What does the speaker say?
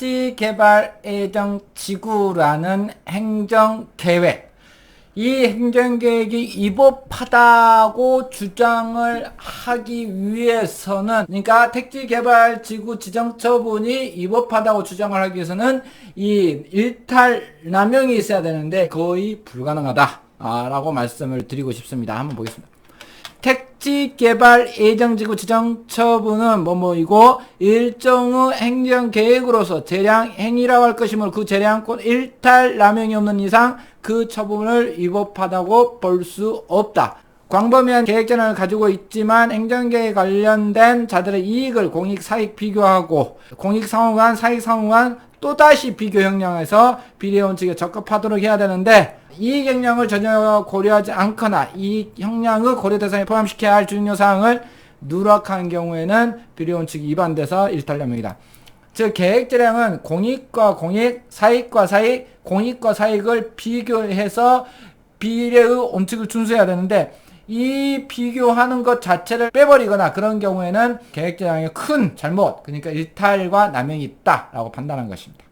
택지개발예정지구라는 행정계획. 이 행정계획이 위법하다고 주장을 하기 위해서는 그러니까 택지개발지구 지정처분이 위법하다고 주장을 하기 위해서는 이 일탈 남용이 있어야 되는데 거의 불가능하다 아, 라고 말씀을 드리고 싶습니다. 한번 보겠습니다 택지개발 예정지구 지정 처분은 뭐뭐이고 일정의 행정계획으로서 재량 행위라고 할 것이므로 그 재량권 일탈 남용이 없는 이상 그 처분을 위법하다고 볼 수 없다. 광범위한 계획전을 가지고 있지만 행정계획 관련된 자들의 이익을 공익 사익 비교하고 공익 상호 간 사익 상호 간 또다시 비교 형량에서 비례 원칙에 적합하도록 해야 되는데 이익 형량을 전혀 고려하지 않거나 이익 형량의 고려 대상에 포함시켜야 할 중요 사항을 누락한 경우에는 비례 원칙이 위반돼서 일탈령명이다. 즉 계획 재량은 공익과 공익, 사익과 사익, 공익과 사익을 비교해서 비례의 원칙을 준수해야 되는데 이 비교하는 것 자체를 빼버리거나 그런 경우에는 계획 재량에 큰 잘못, 그러니까 일탈과 남용이 있다라고 판단한 것입니다.